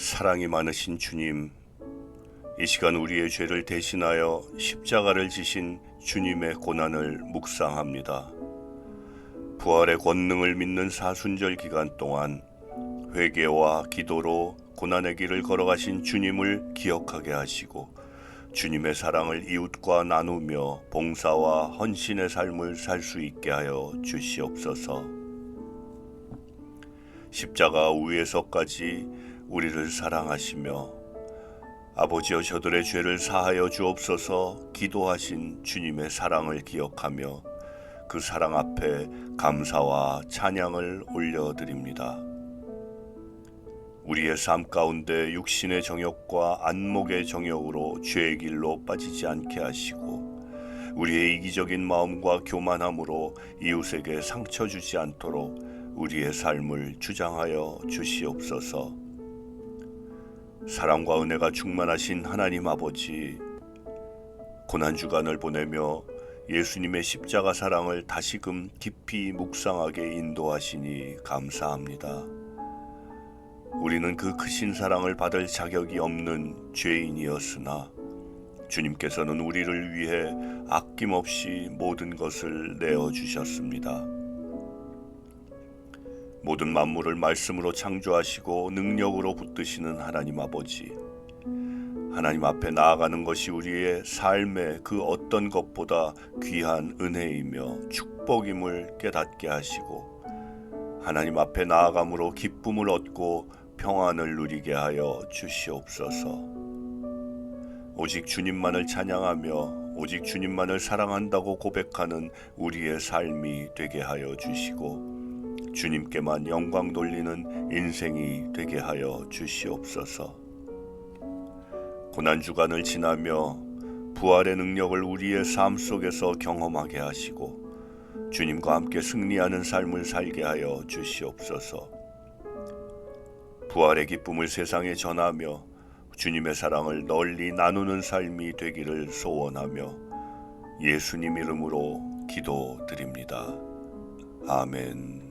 사랑이 많으신 주님, 이 시간 우리의 죄를 대신하여 십자가를 지신 주님의 고난을 묵상합니다. 부활의 권능을 믿는 사순절 기간 동안 회개와 기도로 고난의 길을 걸어가신 주님을 기억하게 하시고 주님의 사랑을 이웃과 나누며 봉사와 헌신의 삶을 살 수 있게 하여 주시옵소서. 십자가 위에서까지 우리를 사랑하시며 아버지여 저들의 죄를 사하여 주옵소서 기도하신 주님의 사랑을 기억하며 그 사랑 앞에 감사와 찬양을 올려드립니다. 우리의 삶 가운데 육신의 정욕과 안목의 정욕으로 죄의 길로 빠지지 않게 하시고 우리의 이기적인 마음과 교만함으로 이웃에게 상처 주지 않도록 우리의 삶을 주장하여 주시옵소서. 사랑과 은혜가 충만하신 하나님 아버지, 고난 주간을 보내며 예수님의 십자가 사랑을 다시금 깊이 묵상하게 인도하시니 감사합니다. 우리는 그 크신 사랑을 받을 자격이 없는 죄인이었으나 주님께서는 우리를 위해 아낌없이 모든 것을 내어 주셨습니다. 모든 만물을 말씀으로 창조하시고 능력으로 붙드시는 하나님 아버지. 하나님 앞에 나아가는 것이 우리의 삶의 그 어떤 것보다 귀한 은혜이며 축복임을 깨닫게 하시고 하나님 앞에 나아감으로 기쁨을 얻고 평안을 누리게 하여 주시옵소서. 오직 주님만을 찬양하며 오직 주님만을 사랑한다고 고백하는 우리의 삶이 되게 하여 주시고 주님께만 영광 돌리는 인생이 되게 하여 주시옵소서. 고난 주간을 지나며 부활의 능력을 우리의 삶 속에서 경험하게 하시고 주님과 함께 승리하는 삶을 살게 하여 주시옵소서. 부활의 기쁨을 세상에 전하며 주님의 사랑을 널리 나누는 삶이 되기를 소원하며 예수님 이름으로 기도드립니다. 아멘.